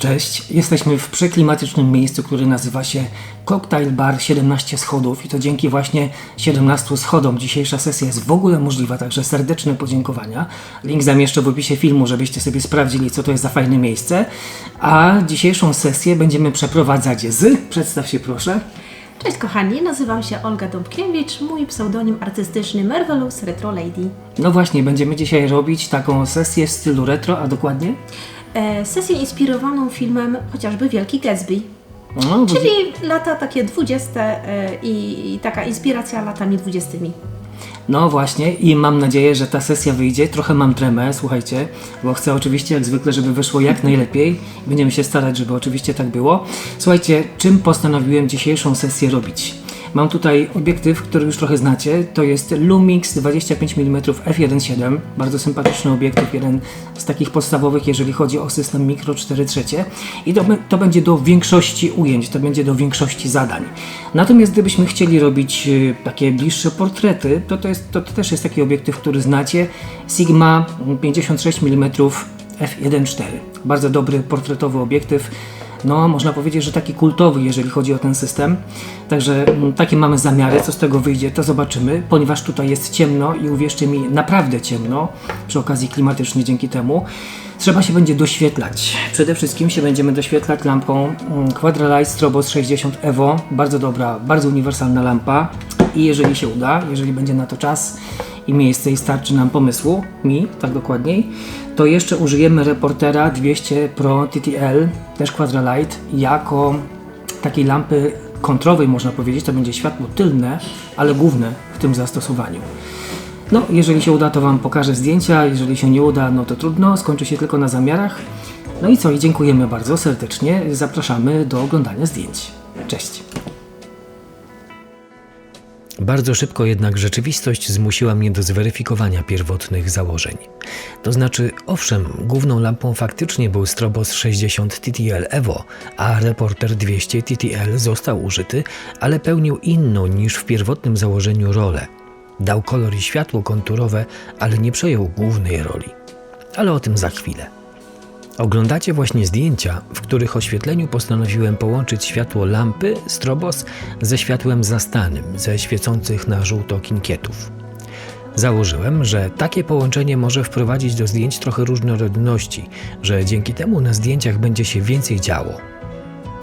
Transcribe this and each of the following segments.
Cześć, jesteśmy w przeklimatycznym miejscu, które nazywa się Cocktail Bar 17 schodów i to dzięki właśnie 17 schodom dzisiejsza sesja jest w ogóle możliwa, także serdeczne podziękowania. Link zamieszczę w opisie filmu, żebyście sobie sprawdzili, co to jest za fajne miejsce. A dzisiejszą sesję będziemy przeprowadzać z... Przedstaw się proszę. Cześć kochani, nazywam się Olga Dąbkiewicz, mój pseudonim artystyczny Marvelous Retro Lady. No właśnie, będziemy dzisiaj robić taką sesję w stylu retro, a dokładnie? E, sesję inspirowaną filmem chociażby Wielki Gatsby, No, czyli lata takie 20 e, i, taka inspiracja latami 20. No właśnie i mam nadzieję, że ta sesja wyjdzie. Trochę mam tremę, słuchajcie, bo chcę oczywiście jak zwykle, żeby wyszło jak najlepiej. Będziemy się starać, żeby oczywiście tak było. Słuchajcie, czym postanowiłem dzisiejszą sesję robić? Mam tutaj obiektyw, który już trochę znacie. To jest Lumix 25 mm f1.7. Bardzo sympatyczny obiektyw, jeden z takich podstawowych, jeżeli chodzi o system Micro 4 trzecie. I to, to będzie do większości ujęć, to będzie do większości zadań. Natomiast gdybyśmy chcieli robić y, takie bliższe portrety, to, to, jest, to, to też jest taki obiektyw, który znacie. Sigma 56 mm f1.4. Bardzo dobry portretowy obiektyw no można powiedzieć, że taki kultowy, jeżeli chodzi o ten system. Także mm, takie mamy zamiary, co z tego wyjdzie, to zobaczymy, ponieważ tutaj jest ciemno i uwierzcie mi, naprawdę ciemno, przy okazji klimatycznie dzięki temu. Trzeba się będzie doświetlać. Przede wszystkim się będziemy doświetlać lampą mm, Quadralight Strobos 60 Evo. Bardzo dobra, bardzo uniwersalna lampa. I jeżeli się uda, jeżeli będzie na to czas i miejsce i starczy nam pomysłu, mi tak dokładniej, to jeszcze użyjemy reportera 200 Pro TTL, też Quadralight, jako takiej lampy kontrowej można powiedzieć, to będzie światło tylne, ale główne w tym zastosowaniu. No, jeżeli się uda, to Wam pokażę zdjęcia, jeżeli się nie uda, no to trudno, skończy się tylko na zamiarach. No i co, i dziękujemy bardzo serdecznie, zapraszamy do oglądania zdjęć. Cześć! Bardzo szybko jednak rzeczywistość zmusiła mnie do zweryfikowania pierwotnych założeń. To znaczy, owszem, główną lampą faktycznie był Strobos 60 TTL Evo, a Reporter 200 TTL został użyty, ale pełnił inną niż w pierwotnym założeniu rolę. Dał kolor i światło konturowe, ale nie przejął głównej roli. Ale o tym za chwilę. Oglądacie właśnie zdjęcia, w których oświetleniu postanowiłem połączyć światło lampy strobos ze światłem zastanym ze świecących na żółto kinkietów. Założyłem, że takie połączenie może wprowadzić do zdjęć trochę różnorodności, że dzięki temu na zdjęciach będzie się więcej działo.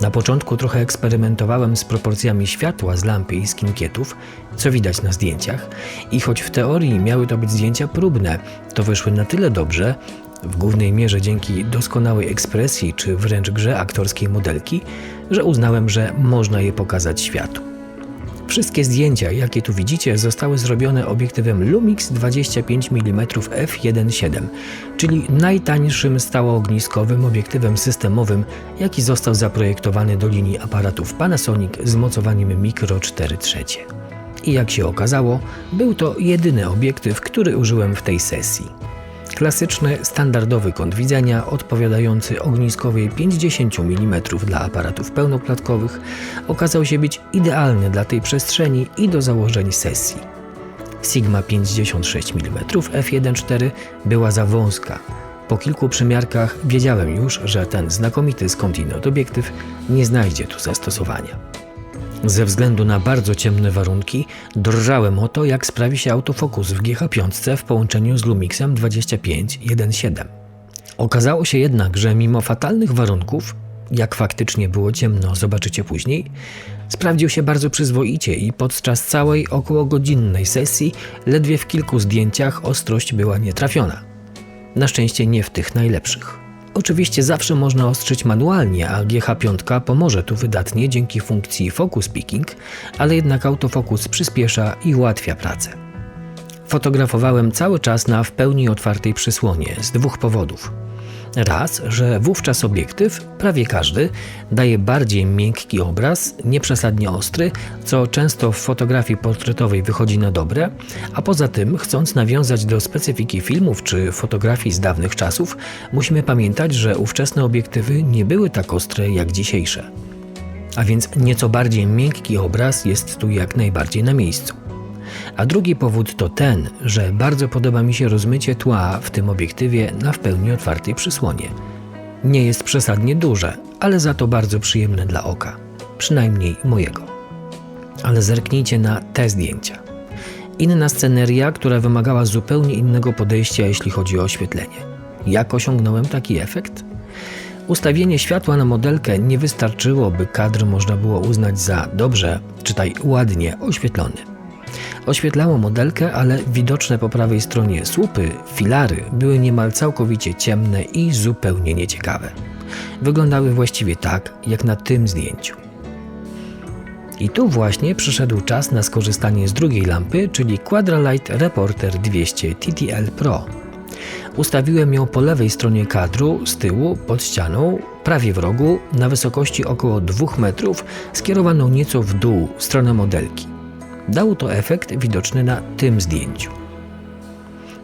Na początku trochę eksperymentowałem z proporcjami światła z lampy i z kinkietów, co widać na zdjęciach, i choć w teorii miały to być zdjęcia próbne, to wyszły na tyle dobrze, w głównej mierze dzięki doskonałej ekspresji czy wręcz grze aktorskiej modelki, że uznałem, że można je pokazać światu. Wszystkie zdjęcia, jakie tu widzicie, zostały zrobione obiektywem Lumix 25 mm f1.7, czyli najtańszym stałoogniskowym obiektywem systemowym, jaki został zaprojektowany do linii aparatów Panasonic z mocowaniem Micro 4 trzecie. I jak się okazało, był to jedyny obiektyw, który użyłem w tej sesji. Klasyczny, standardowy kąt widzenia, odpowiadający ogniskowej 50 mm dla aparatów pełnoklatkowych, okazał się być idealny dla tej przestrzeni i do założeń sesji. Sigma 56 mm f1.4 była za wąska. Po kilku przymiarkach wiedziałem już, że ten znakomity skądinąd obiektyw nie znajdzie tu zastosowania. Ze względu na bardzo ciemne warunki drżałem o to, jak sprawi się autofokus w GH5 w połączeniu z Lumixem 25.1.7. Okazało się jednak, że mimo fatalnych warunków, jak faktycznie było ciemno, zobaczycie później, sprawdził się bardzo przyzwoicie i podczas całej okołogodzinnej sesji ledwie w kilku zdjęciach ostrość była nietrafiona. Na szczęście nie w tych najlepszych. Oczywiście zawsze można ostrzyć manualnie, a GH5 pomoże tu wydatnie dzięki funkcji Focus Picking, ale jednak autofokus przyspiesza i ułatwia pracę. Fotografowałem cały czas na w pełni otwartej przysłonie z dwóch powodów. Raz, że wówczas obiektyw, prawie każdy, daje bardziej miękki obraz, nieprzesadnie ostry, co często w fotografii portretowej wychodzi na dobre, a poza tym, chcąc nawiązać do specyfiki filmów czy fotografii z dawnych czasów, musimy pamiętać, że ówczesne obiektywy nie były tak ostre jak dzisiejsze. A więc nieco bardziej miękki obraz jest tu jak najbardziej na miejscu. A drugi powód to ten, że bardzo podoba mi się rozmycie tła w tym obiektywie na w pełni otwartej przysłonie. Nie jest przesadnie duże, ale za to bardzo przyjemne dla oka, przynajmniej mojego. Ale zerknijcie na te zdjęcia. Inna sceneria, która wymagała zupełnie innego podejścia, jeśli chodzi o oświetlenie. Jak osiągnąłem taki efekt? Ustawienie światła na modelkę nie wystarczyło, by kadr można było uznać za dobrze, czytaj ładnie oświetlony. Oświetlało modelkę, ale widoczne po prawej stronie słupy, filary były niemal całkowicie ciemne i zupełnie nieciekawe. Wyglądały właściwie tak, jak na tym zdjęciu. I tu właśnie przyszedł czas na skorzystanie z drugiej lampy, czyli Quadralight Reporter 200 TTL Pro. Ustawiłem ją po lewej stronie kadru, z tyłu, pod ścianą, prawie w rogu, na wysokości około 2 metrów, skierowaną nieco w dół, w stronę modelki. Dał to efekt widoczny na tym zdjęciu.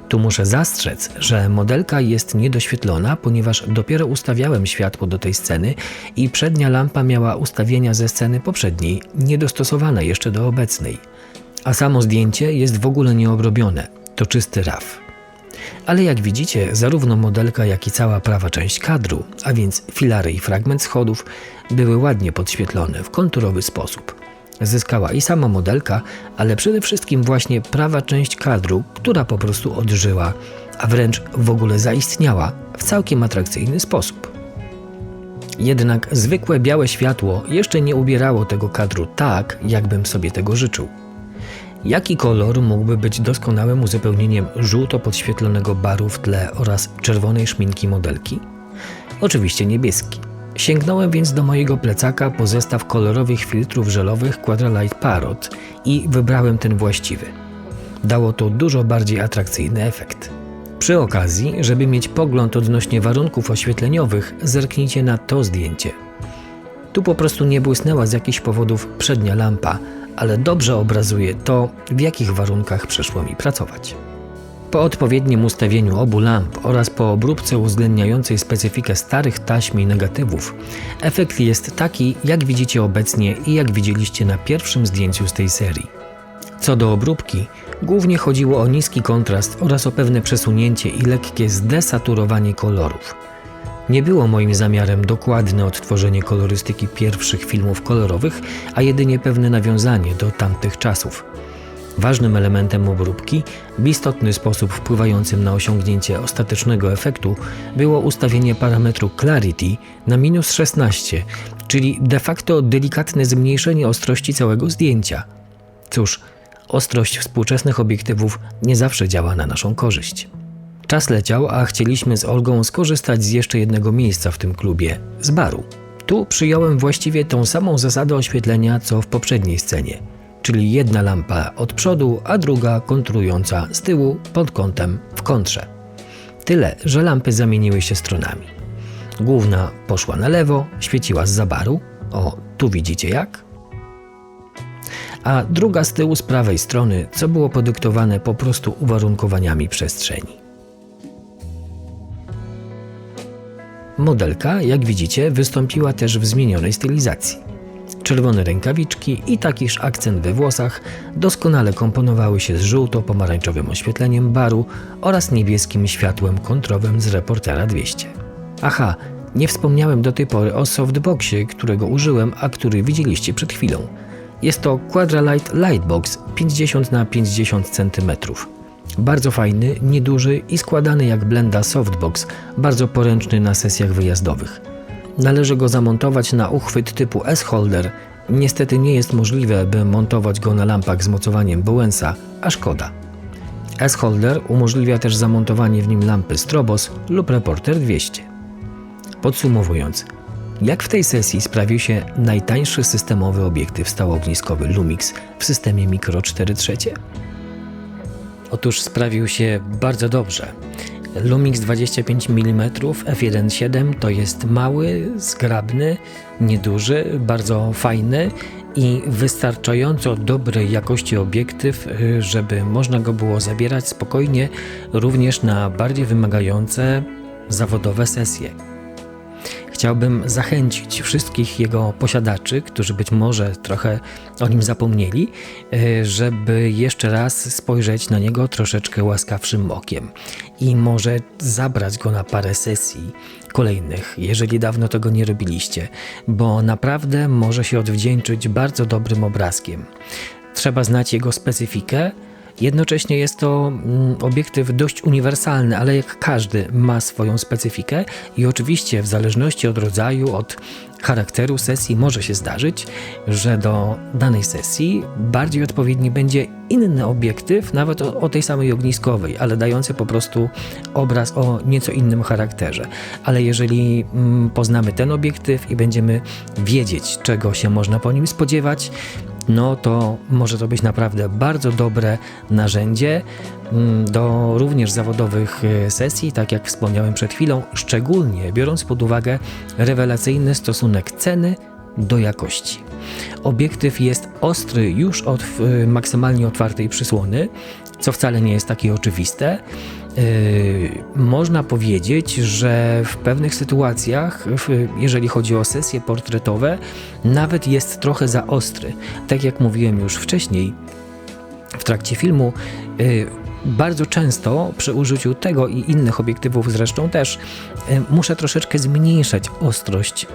Tu muszę zastrzec, że modelka jest niedoświetlona, ponieważ dopiero ustawiałem światło do tej sceny i przednia lampa miała ustawienia ze sceny poprzedniej, niedostosowane jeszcze do obecnej. A samo zdjęcie jest w ogóle nieobrobione, to czysty raf. Ale jak widzicie, zarówno modelka, jak i cała prawa część kadru, a więc filary i fragment schodów, były ładnie podświetlone w konturowy sposób. Zyskała i sama modelka, ale przede wszystkim właśnie prawa część kadru, która po prostu odżyła, a wręcz w ogóle zaistniała w całkiem atrakcyjny sposób. Jednak zwykłe białe światło jeszcze nie ubierało tego kadru tak, jakbym sobie tego życzył. Jaki kolor mógłby być doskonałym uzupełnieniem żółto podświetlonego baru w tle oraz czerwonej szminki modelki? Oczywiście niebieski. Sięgnąłem więc do mojego plecaka po zestaw kolorowych filtrów żelowych Quadralight Parrot i wybrałem ten właściwy. Dało to dużo bardziej atrakcyjny efekt. Przy okazji, żeby mieć pogląd odnośnie warunków oświetleniowych, zerknijcie na to zdjęcie. Tu po prostu nie błysnęła z jakichś powodów przednia lampa, ale dobrze obrazuje to, w jakich warunkach przyszło mi pracować. Po odpowiednim ustawieniu obu lamp oraz po obróbce uwzględniającej specyfikę starych taśm i negatywów, efekt jest taki, jak widzicie obecnie i jak widzieliście na pierwszym zdjęciu z tej serii. Co do obróbki, głównie chodziło o niski kontrast oraz o pewne przesunięcie i lekkie zdesaturowanie kolorów. Nie było moim zamiarem dokładne odtworzenie kolorystyki pierwszych filmów kolorowych, a jedynie pewne nawiązanie do tamtych czasów. Ważnym elementem obróbki, w istotny sposób wpływającym na osiągnięcie ostatecznego efektu, było ustawienie parametru Clarity na minus 16, czyli de facto delikatne zmniejszenie ostrości całego zdjęcia. Cóż, ostrość współczesnych obiektywów nie zawsze działa na naszą korzyść. Czas leciał, a chcieliśmy z Olgą skorzystać z jeszcze jednego miejsca w tym klubie z baru. Tu przyjąłem właściwie tą samą zasadę oświetlenia co w poprzedniej scenie, czyli jedna lampa od przodu, a druga kontrująca z tyłu pod kątem w kontrze. Tyle, że lampy zamieniły się stronami. Główna poszła na lewo, świeciła z baru. O, tu widzicie jak? A druga z tyłu z prawej strony, co było podyktowane po prostu uwarunkowaniami przestrzeni. Modelka, jak widzicie, wystąpiła też w zmienionej stylizacji. Czerwone rękawiczki i takiż akcent we włosach doskonale komponowały się z żółto-pomarańczowym oświetleniem baru oraz niebieskim światłem kontrowym z Reportera 200. Aha, nie wspomniałem do tej pory o softboxie, którego użyłem, a który widzieliście przed chwilą. Jest to Quadralight Lightbox 50 na 50 cm. Bardzo fajny, nieduży i składany jak blenda softbox, bardzo poręczny na sesjach wyjazdowych. Należy go zamontować na uchwyt typu S-holder. Niestety nie jest możliwe, by montować go na lampach z mocowaniem Bowensa, a szkoda. S-holder umożliwia też zamontowanie w nim lampy Strobos lub Reporter 200. Podsumowując, jak w tej sesji sprawił się najtańszy systemowy obiektyw stałogniskowy Lumix w systemie Micro 4 trzecie? Otóż sprawił się bardzo dobrze. Lumix 25 mm f1.7 to jest mały, zgrabny, nieduży, bardzo fajny i wystarczająco dobrej jakości obiektyw, y, żeby można go było zabierać spokojnie również na bardziej wymagające zawodowe sesje. Chciałbym zachęcić wszystkich jego posiadaczy, którzy być może trochę o nim zapomnieli, e, żeby jeszcze raz spojrzeć na niego troszeczkę łaskawszym okiem i może zabrać go na parę sesji kolejnych, jeżeli dawno tego nie robiliście, bo naprawdę może się odwdzięczyć bardzo dobrym obrazkiem. Trzeba znać jego specyfikę. Jednocześnie jest to mm, obiektyw dość uniwersalny, ale jak każdy ma swoją specyfikę i oczywiście w zależności od rodzaju, od charakteru sesji może się zdarzyć, że do danej sesji bardziej odpowiedni będzie inny obiektyw, nawet o, o tej samej ogniskowej, ale dający po prostu obraz o nieco innym charakterze. Ale jeżeli mm, poznamy ten obiektyw i będziemy wiedzieć, czego się można po nim spodziewać, no to może to być naprawdę bardzo dobre narzędzie mm, do również zawodowych e, sesji, tak jak wspomniałem przed chwilą, szczególnie biorąc pod uwagę rewelacyjny stosunek ceny do jakości. Obiektyw jest ostry już od e, maksymalnie otwartej przysłony, co wcale nie jest takie oczywiste. Yy, można powiedzieć, że w pewnych sytuacjach, jeżeli chodzi o sesje portretowe, nawet jest trochę za ostry. Tak jak mówiłem już wcześniej w trakcie filmu, yy, bardzo często przy użyciu tego i innych obiektywów zresztą też yy, muszę troszeczkę zmniejszać ostrość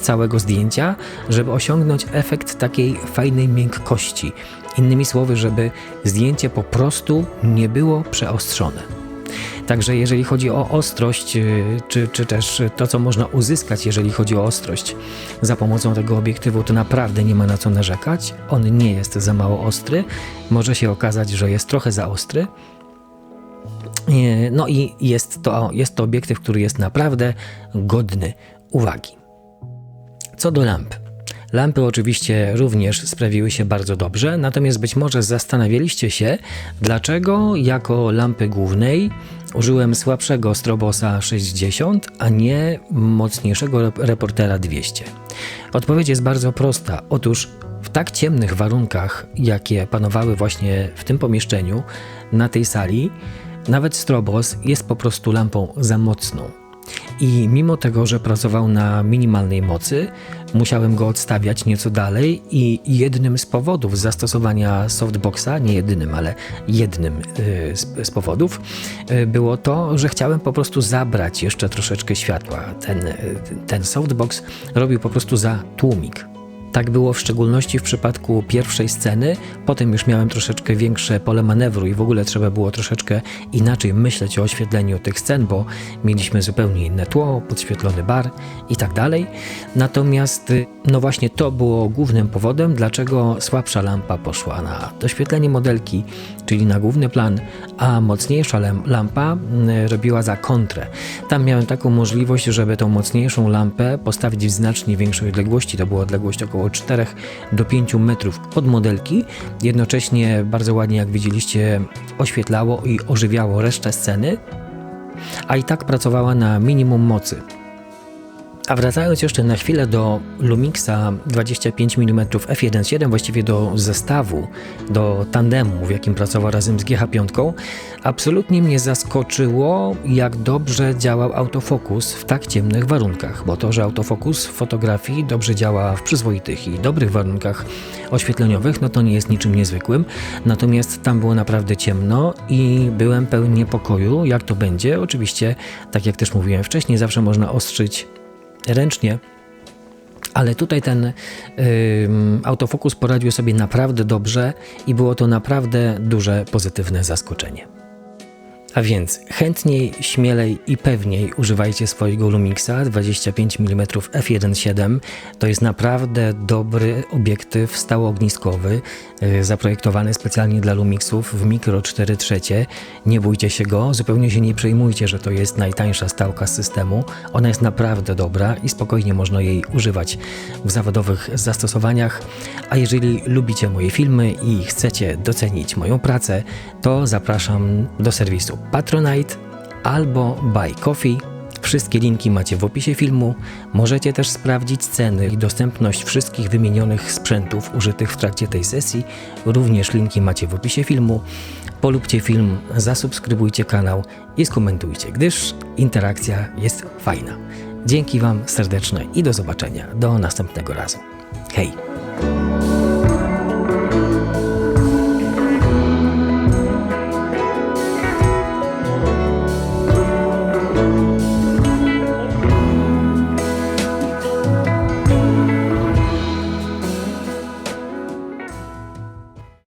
całego zdjęcia, żeby osiągnąć efekt takiej fajnej miękkości. Innymi słowy, żeby zdjęcie po prostu nie było przeostrzone. Także jeżeli chodzi o ostrość, y, czy, czy też to, co można uzyskać, jeżeli chodzi o ostrość za pomocą tego obiektywu, to naprawdę nie ma na co narzekać. On nie jest za mało ostry. Może się okazać, że jest trochę za ostry. Y, No i jest to, jest to obiektyw, który jest naprawdę godny uwagi. Co do lamp. Lampy oczywiście również sprawiły się bardzo dobrze, natomiast być może zastanawialiście się, dlaczego jako lampy głównej użyłem słabszego Strobosa 60, a nie mocniejszego rep- reportera 200. Odpowiedź jest bardzo prosta. Otóż w tak ciemnych warunkach, jakie panowały właśnie w tym pomieszczeniu, na tej sali, nawet Strobos jest po prostu lampą za mocną. I mimo tego, że pracował na minimalnej mocy, musiałem go odstawiać nieco dalej i jednym z powodów zastosowania softboxa, nie jedynym, ale jednym y, z, powodów, y, było to, że chciałem po prostu zabrać jeszcze troszeczkę światła. Ten, y, ten softbox robił po prostu za tłumik. Tak było w szczególności w przypadku pierwszej sceny. Potem już miałem troszeczkę większe pole manewru i w ogóle trzeba było troszeczkę inaczej myśleć o oświetleniu tych scen, bo mieliśmy zupełnie inne tło, podświetlony bar i tak dalej. Natomiast, y, no właśnie to było głównym powodem, dlaczego słabsza lampa poszła na doświetlenie modelki, czyli na główny plan, a mocniejsza lampa y, robiła za kontrę. Tam miałem taką możliwość, żeby tą mocniejszą lampę postawić w znacznie większej odległości. To była odległość około 4 do 5 metrów od modelki. Jednocześnie bardzo ładnie, jak widzieliście, oświetlało i ożywiało resztę sceny, a i tak pracowała na minimum mocy. A wracając jeszcze na chwilę do Lumixa 25 mm f1.7, właściwie do zestawu, do tandemu, w jakim pracował razem z GH5, absolutnie mnie zaskoczyło, jak dobrze działał autofokus w tak ciemnych warunkach, bo to, że autofokus w fotografii dobrze działa w przyzwoitych i dobrych warunkach oświetleniowych, no to nie jest niczym niezwykłym, natomiast tam było naprawdę ciemno i byłem pełen niepokoju, jak to będzie. Oczywiście, tak jak też mówiłem wcześniej, zawsze można ostrzyć ręcznie. Ale tutaj ten ym, autofokus poradził sobie naprawdę dobrze i było to naprawdę duże pozytywne zaskoczenie. A więc chętniej, śmielej i pewniej używajcie swojego Lumixa 25 mm f1.7. To jest naprawdę dobry obiektyw stałoogniskowy, yy, zaprojektowany specjalnie dla Lumixów w mikro 4 trzecie. Nie bójcie się go, zupełnie się nie przejmujcie, że to jest najtańsza stałka z systemu. Ona jest naprawdę dobra i spokojnie można jej używać w zawodowych zastosowaniach. A jeżeli lubicie moje filmy i chcecie docenić moją pracę, to zapraszam do serwisu Patronite albo Buy Coffee. Wszystkie linki macie w opisie filmu. Możecie też sprawdzić ceny i dostępność wszystkich wymienionych sprzętów użytych w trakcie tej sesji. Również linki macie w opisie filmu. Polubcie film, zasubskrybujcie kanał i skomentujcie, gdyż interakcja jest fajna. Dzięki Wam serdeczne i do zobaczenia. Do następnego razu. Hej!